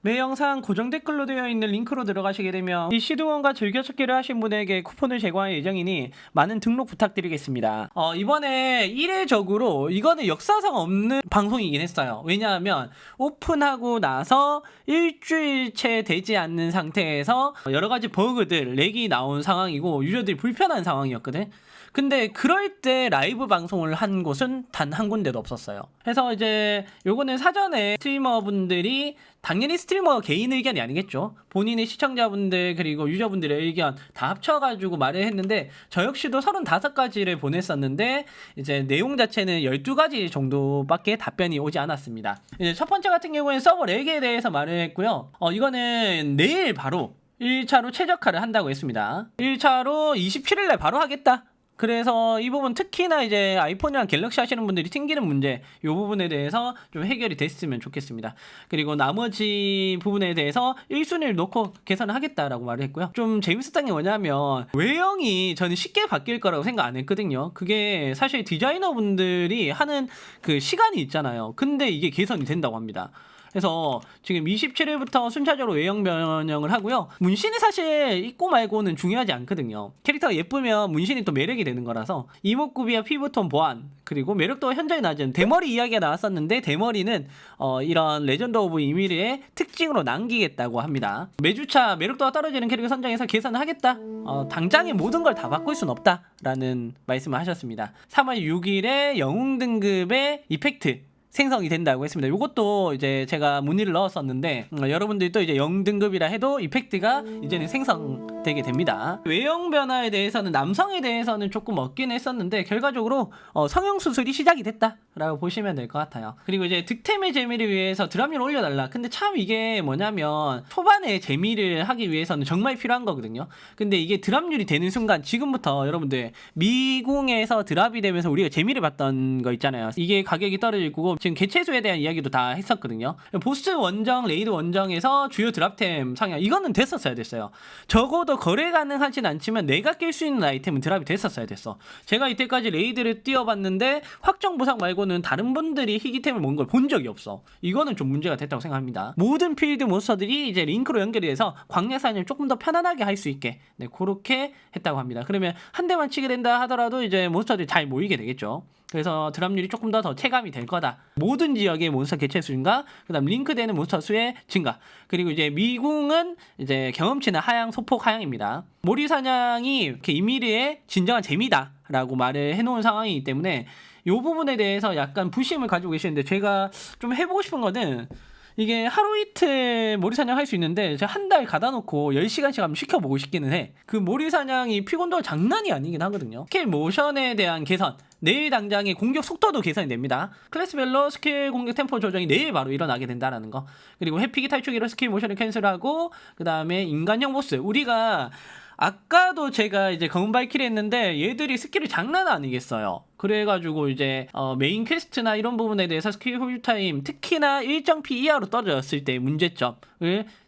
매 영상 고정 댓글로 되어 있는 링크로 들어가시게 되면 이 시드원과 즐겨찾기를 하신 분에게 쿠폰을 제공할 예정이니 많은 등록 부탁드리겠습니다. 어, 이번에 이례적으로 이거는 역사상 없는 방송이긴 했어요. 왜냐하면 오픈하고 나서 일주일 채 되지 않는 상태에서 여러 가지 버그들, 렉이 나온 상황이고 유저들이 불편한 상황이었거든. 근데 그럴 때 라이브 방송을 한 곳은 단 한 군데도 없었어요. 그래서 이제 요거는 사전에 스트리머분들이 당연히 스트리머 개인 의견이 아니겠죠. 본인의 시청자분들 그리고 유저분들의 의견 다 합쳐가지고 말을 했는데 저 역시도 35가지를 보냈었는데 이제 내용 자체는 12가지 정도밖에 답변이 오지 않았습니다. 이제 첫 번째 같은 경우에는 서버 렉에 대해서 말을 했고요. 어, 이거는 내일 바로 1차로 최적화를 한다고 했습니다. 1차로 27일날 바로 하겠다. 그래서 이 부분 특히나 이제 아이폰이랑 갤럭시 하시는 분들이 튕기는 문제 이 부분에 대해서 좀 해결이 됐으면 좋겠습니다. 그리고 나머지 부분에 대해서 1순위를 놓고 개선을 하겠다라고 말을 했고요. 좀 재밌었던 게 뭐냐면 외형이 저는 쉽게 바뀔 거라고 생각 안 했거든요. 그게 사실 디자이너 분들이 하는 그 시간이 있잖아요. 근데 이게 개선이 된다고 합니다. 그래서 지금 27일부터 순차적으로 외형 변형을 하고요. 문신이 사실 있고 말고는 중요하지 않거든요. 캐릭터가 예쁘면 문신이 또 매력이 되는 거라서 이목구비와 피부톤 보완 그리고 매력도가 현저히 낮은 대머리 이야기가 나왔었는데 대머리는 어, 이런 레전드 오브 이미리의 특징으로 남기겠다고 합니다. 매주차 매력도가 떨어지는 캐릭터 선정해서 개선을 하겠다. 어, 당장에 모든 걸 다 바꿀 순 없다라는 말씀을 하셨습니다. 3월 6일에 영웅 등급의 이펙트 생성이 된다고 했습니다. 이것도 이제 제가 문의를 넣었었는데 음, 여러분들이 또 이제 0등급이라 해도 이펙트가 이제는 생성되게 됩니다. 외형 변화에 대해서는 남성에 대해서는 조금 없긴 했었는데 결과적으로 어, 성형 수술이 시작이 됐다라고 보시면 될 것 같아요. 그리고 이제 득템의 재미를 위해서 드랍률 올려달라. 근데 참 이게 뭐냐면 초반에 재미를 하기 위해서는 정말 필요한 거거든요. 근데 이게 드랍률이 되는 순간 지금부터 여러분들 미궁에서 드랍이 되면서 우리가 재미를 봤던 거 있잖아요. 이게 가격이 떨어질 거고 지금 개체수에 대한 이야기도 다 했었거든요. 보스 원정, 레이드 원정에서 주요 드랍템 상향 이거는 됐었어야 됐어요. 적어도 거래 가능하진 않지만 내가 낄 수 있는 아이템은 드랍이 됐었어야 됐어. 제가 이때까지 레이드를 뛰어봤는데 확정 보상 말고는 다른 분들이 희귀템을 모은 걸 본 적이 없어. 이거는 좀 문제가 됐다고 생각합니다. 모든 필드 몬스터들이 이제 링크로 연결이 돼서 광야 사냥을 조금 더 편안하게 할 수 있게 네, 그렇게 했다고 합니다. 그러면 한 대만 치게 된다 하더라도 이제 몬스터들이 잘 모이게 되겠죠. 그래서 드랍률이 조금 더 더 체감이 될 거다. 모든 지역의 몬스터 개체 수인가, 그다음 링크되는 몬스터 수의 증가. 그리고 이제 미궁은 이제 경험치는 하향, 소폭 하향입니다. 모리 사냥이 이렇게 이미리의 진정한 재미다라고 말을 해놓은 상황이기 때문에 이 부분에 대해서 약간 부심을 가지고 계시는데 제가 좀 해보고 싶은 거는 이게 하루 이틀 모리 사냥 할 수 있는데 제가 한 달 가다 놓고 10시간씩 한번 시켜보고 싶기는 해. 그 모리 사냥이 피곤도가 장난이 아니긴 하거든요. 스킬 모션에 대한 개선. 내일 당장의 공격 속도도 개선이 됩니다. 클래스별로 스킬 공격 템포 조정이 내일 바로 일어나게 된다라는 거. 그리고 해피기 탈출기로 스킬 모션을 캔슬하고 그 다음에 인간형 보스. 우리가 아까도 제가 이제 검은 발키리 했는데 얘들이 스킬이 장난 아니겠어요. 그래가지고 이제 어, 메인 퀘스트나 이런 부분에 대해서 스킬 홀 타임 특히나 일정 피 이하로 떨어졌을 때 문제점을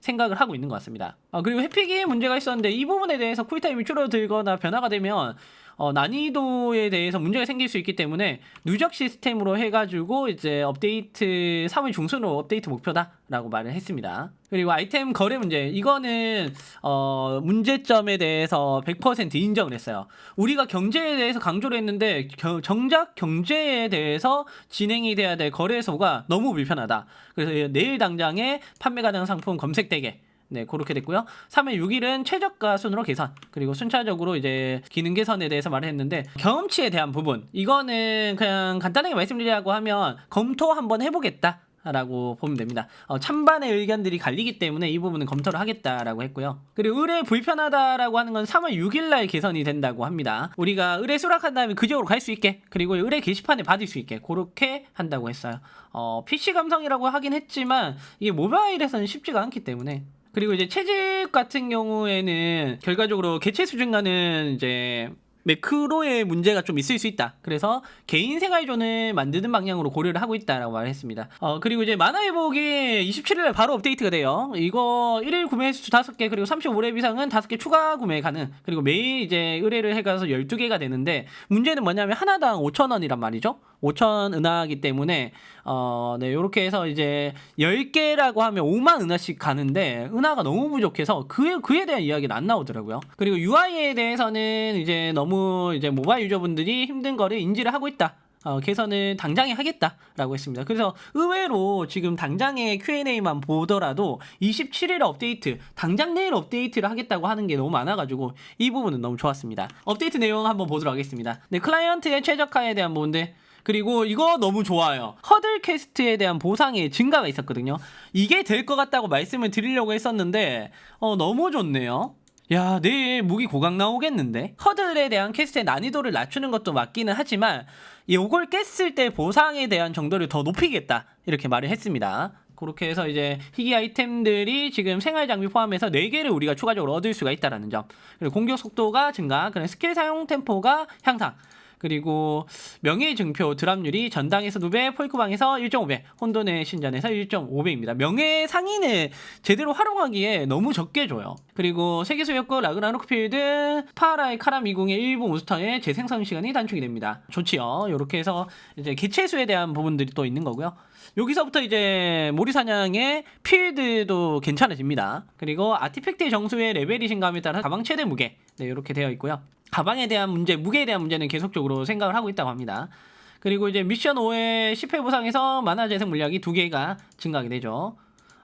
생각을 하고 있는 것 같습니다. 아, 그리고 회피기에 문제가 있었는데 이 부분에 대해서 쿨타임이 줄어들거나 변화가 되면 어, 난이도에 대해서 문제가 생길 수 있기 때문에 누적 시스템으로 해가지고 이제 업데이트 3월 중순으로 업데이트 목표다라고 말을 했습니다. 그리고 아이템 거래 문제 이거는 어, 문제점에 대해서 100% 인정을 했어요. 우리가 경제에 대해서 강조를 했는데 겨- 정작 경제에 대해서 진행이 돼야 될 거래소가 너무 불편하다. 그래서 내일 당장에 판매 가능 상품 검색되게 네, 그렇게 됐고요. 3월 6일은 최저가 순으로 개선. 그리고 순차적으로 이제 기능 개선에 대해서 말을 했는데 경험치에 대한 부분. 이거는 그냥 간단하게 말씀드리자고 하면 검토 한번 해보겠다. 라고 보면 됩니다. 어, 찬반의 의견들이 갈리기 때문에 이 부분은 검토를 하겠다라고 했고요. 그리고 의뢰 불편하다라고 하는 건 3월 6일날 개선이 된다고 합니다. 우리가 의뢰 수락한 다음에 그쪽으로 갈 수 있게 그리고 의뢰 게시판에 받을 수 있게 그렇게 한다고 했어요. 어, PC 감성이라고 하긴 했지만 이게 모바일에서는 쉽지가 않기 때문에 그리고 이제 채집 같은 경우에는 결과적으로 개체 수준과는 이제 매크로의 문제가 좀 있을 수 있다. 그래서 개인 생활존을 만드는 방향으로 고려를 하고 있다라고 말했습니다. 어, 그리고 이제 만화 회복이 27일에 바로 업데이트가 돼요. 이거 1일 구매 횟수 5개, 그리고 35렙 이상은 5개 추가 구매 가능. 그리고 매일 이제 의뢰를 해가서 12개가 되는데 문제는 뭐냐면 하나당 5,000원이란 말이죠. 5천 은하이기 때문에 어, 네, 요렇게 해서 이제 10개라고 하면 5만 은하씩 가는데 은하가 너무 부족해서 그에 그에 대한 이야기는 안 나오더라고요. 그리고 UI에 대해서는 이제 너무 이제 모바일 유저분들이 힘든 거를 인지를 하고 있다. 어, 개선을 당장에 하겠다라고 했습니다. 그래서 의외로 지금 당장의 Q&A만 보더라도 27일 업데이트, 당장 내일 업데이트를 하겠다고 하는 게 너무 많아가지고 이 부분은 너무 좋았습니다. 업데이트 내용 한번 보도록 하겠습니다. 네, 클라이언트의 최적화에 대한 부분들 그리고 이거 너무 좋아요. 허들 캐스트에 대한 보상의 증가가 있었거든요. 이게 될 것 같다고 말씀을 드리려고 했었는데 어, 너무 좋네요. 야, 내일 무기 고강 나오겠는데? 허들에 대한 퀘스트의 난이도를 낮추는 것도 맞기는 하지만 요걸 깼을 때 보상에 대한 정도를 더 높이겠다. 이렇게 말을 했습니다. 그렇게 해서 이제 희귀 아이템들이 지금 생활 장비 포함해서 4개를 우리가 추가적으로 얻을 수가 있다라는 점. 그리고 공격 속도가 증가, 그리고 스킬 사용 템포가 향상. 그리고 명예 증표 드랍률이 전당에서 2배, 폴크방에서 1.5배, 혼돈의 신전에서 1.5배입니다. 명예 상인을 제대로 활용하기에 너무 적게 줘요. 그리고 세계수역국 라그나로크 필드 파라의 카라 미궁의 일부 몬스터의 재생성 시간이 단축이 됩니다. 좋지요. 이렇게 해서 이제 개체수에 대한 부분들이 또 있는 거고요. 여기서부터 이제 모리사냥의 필드도 괜찮아집니다. 그리고 아티팩트의 정수의 레벨이 신감에 따라 가방 최대 무게 네 이렇게 되어 있고요. 가방에 대한 문제, 무게에 대한 문제는 계속적으로 생각을 하고 있다고 합니다. 그리고 이제 미션 5의 10회 보상에서 만화 재생 물약이 2개가 증가하게 되죠.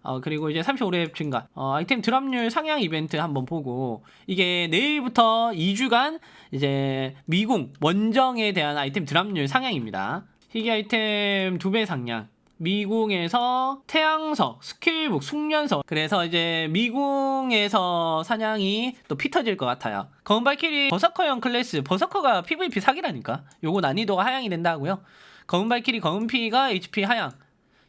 어, 그리고 이제 35렙 증가. 어, 아이템 드랍률 상향 이벤트 한번 보고, 이게 내일부터 2주간 이제 미궁, 원정에 대한 아이템 드랍률 상향입니다. 희귀 아이템 2배 상향. 미궁에서 태양석, 스킬북, 숙련석. 그래서 이제 미궁에서 사냥이 또 피터질 것 같아요. 검은 발키리 버서커형 클래스. 버서커가 PVP 사기라니까. 요거 난이도가 하향이 된다고요. 검은 발키리 검은 피가 HP 하향.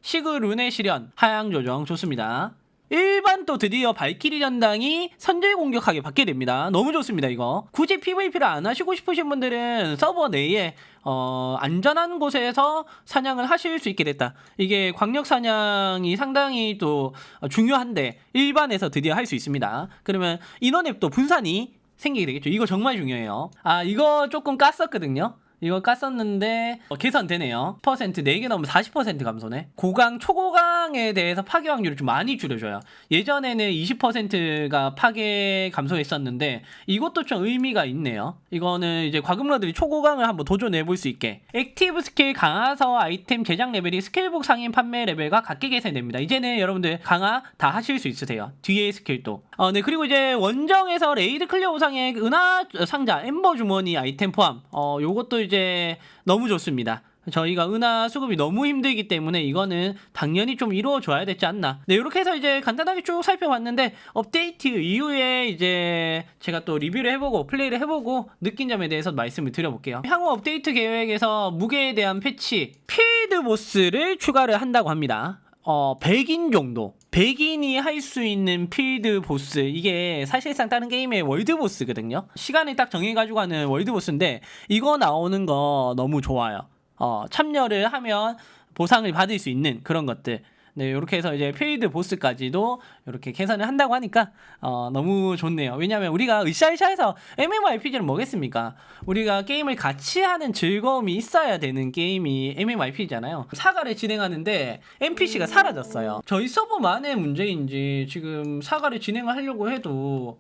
시그 룬의 시련 하향 조정 좋습니다. 일반 또 드디어 발키리 전당이 선제 공격하게 받게 됩니다. 너무 좋습니다 이거. 굳이 PVP를 안 하시고 싶으신 분들은 서버 내에 어, 안전한 곳에서 사냥을 하실 수 있게 됐다. 이게 광역 사냥이 상당히 또 중요한데 일반에서 드디어 할 수 있습니다. 그러면 인원의 또 분산이 생기게 되겠죠. 이거 정말 중요해요. 아 이거 조금 깠었거든요. 이거 깠었는데 어, 개선되네요. 퍼센트 4개 넘으면 40% 감소네. 고강, 초고강에 대해서 파괴 확률을 좀 많이 줄여줘요. 예전에는 20%가 파괴 감소했었는데 이것도 좀 의미가 있네요. 이거는 이제 과금러들이 초고강을 한번 도전해 볼 수 있게 액티브 스킬 강화서 아이템 제작 레벨이 스킬북 상인 판매 레벨과 같게 계산됩니다. 이제는 여러분들 강화 다 하실 수 있으세요. 뒤에 스킬도. 어, 네 그리고 이제 원정에서 레이드 클리어 보상의 은하 상자 엠버 주머니 아이템 포함. 어, 요것도 이제 너무 좋습니다. 저희가 은하 수급이 너무 힘들기 때문에 이거는 당연히 좀 이루어져야 되지 않나. 네, 이렇게 해서 이제 간단하게 쭉 살펴봤는데 업데이트 이후에 이제 제가 또 리뷰를 해보고 플레이를 해보고 느낀 점에 대해서 말씀을 드려볼게요. 향후 업데이트 계획에서 무게에 대한 패치, 필드 보스를 추가를 한다고 합니다. 어, 100인 정도. 100인이 할 수 있는 필드 보스. 이게 사실상 다른 게임의 월드 보스거든요. 시간을 딱 정해가지고 하는 월드 보스인데, 이거 나오는 거 너무 좋아요. 어, 참여를 하면 보상을 받을 수 있는 그런 것들. 네, 이렇게 해서 이제 필드 보스까지도 이렇게 개선을 한다고 하니까 어, 너무 좋네요. 왜냐하면 우리가 으쌰으쌰해서 MMORPG는 뭐겠습니까? 우리가 게임을 같이 하는 즐거움이 있어야 되는 게임이 MMORPG잖아요. 사과를 진행하는데 NPC가 사라졌어요. 저희 서버만의 문제인지 지금 사과를 진행을 하려고 해도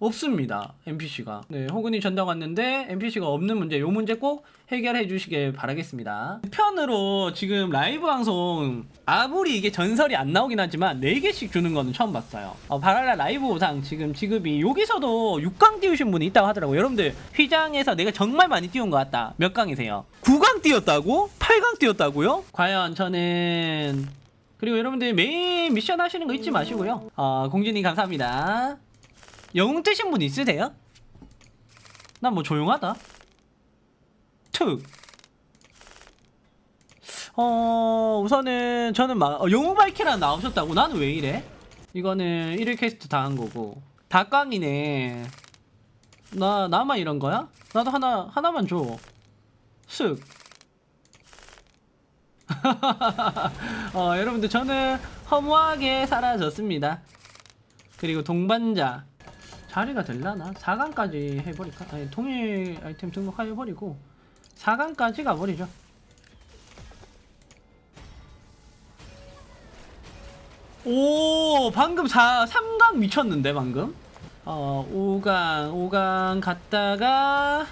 없습니다. NPC가. 네, 호근이 전당 왔는데 NPC가 없는 문제, 요 문제 꼭 해결해 주시길 바라겠습니다. 편으로 지금 라이브 방송 아무리 이게 전설이 안 나오긴 하지만 4개씩 주는 거는 처음 봤어요. 어, 바랄라 라이브 보상 지금 지급이 여기서도 6강 띄우신 분이 있다고 하더라고요. 여러분들 휘장에서 내가 정말 많이 띄운 것 같다. 몇 강이세요? 9강 띄웠다고? 8강 띄웠다고요? 과연 저는 그리고 여러분들 매일 미션 하시는 거 잊지 마시고요. 어, 공주님 감사합니다. 영웅 뜨신 분 있으세요? 난 뭐 조용하다. 특. 어 우선은 저는 막 어, 영웅 발키라 나오셨다고 나는 왜 이래? 이거는 1일 퀘스트 다 한 거고 닭강이네. 나 나만 이런 거야? 나도 하나 하나만 줘. 쓱. 어 여러분들 저는 허무하게 사라졌습니다. 그리고 동반자 자리가 될라나? 4강까지 해버릴까? 아니 동일 아이템 등록해버리고 4강까지 가버리죠 오 방금 4, 3강 미쳤는데 방금 어 5강 5강 갔다가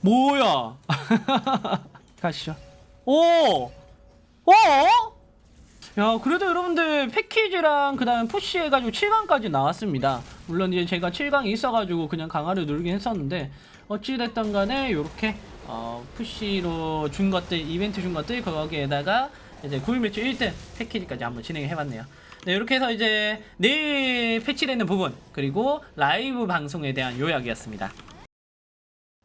뭐야 가시죠 오 오? 야 그래도 여러분들 패키지랑 그 다음에 푸시 해가지고 7강까지 나왔습니다. 물론 이제 제가 7강이 있어가지고 그냥 강화를 누르긴 했었는데 어찌됐든 간에 요렇게 어, 푸시로 준 것들 이벤트 준 것들 거기에다가 이제 9일 매출 1등 패키지까지 한번 진행을 해봤네요. 네 이렇게 해서 이제 내일 패치되는 부분 그리고 라이브 방송에 대한 요약이었습니다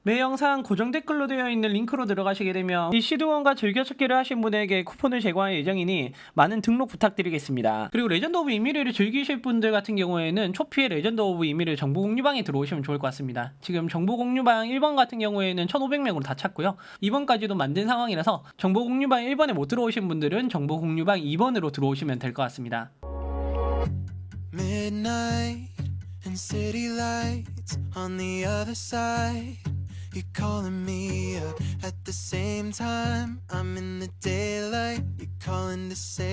매 영상 고정 댓글로 되어 있는 링크로 들어가시게 되면 이 시드원과 즐겨찾기를 하신 분에게 쿠폰을 제공할 예정이니 많은 등록 부탁드리겠습니다. 그리고 레전드 오브 이미리를 즐기실 분들 같은 경우에는 초피의 레전드 오브 이미리 정보 공유방에 들어오시면 좋을 것 같습니다. 지금 정보 공유방 1번 같은 경우에는 1500명으로 다 찼고요. 2번까지도 만든 상황이라서 정보 공유방 1번에 못 들어오신 분들은 정보 공유방 2번으로 들어오시면 될 것 같습니다. Midnight and city lights on the other side. You're calling me up at the same time. I'm in the daylight. You're calling to say.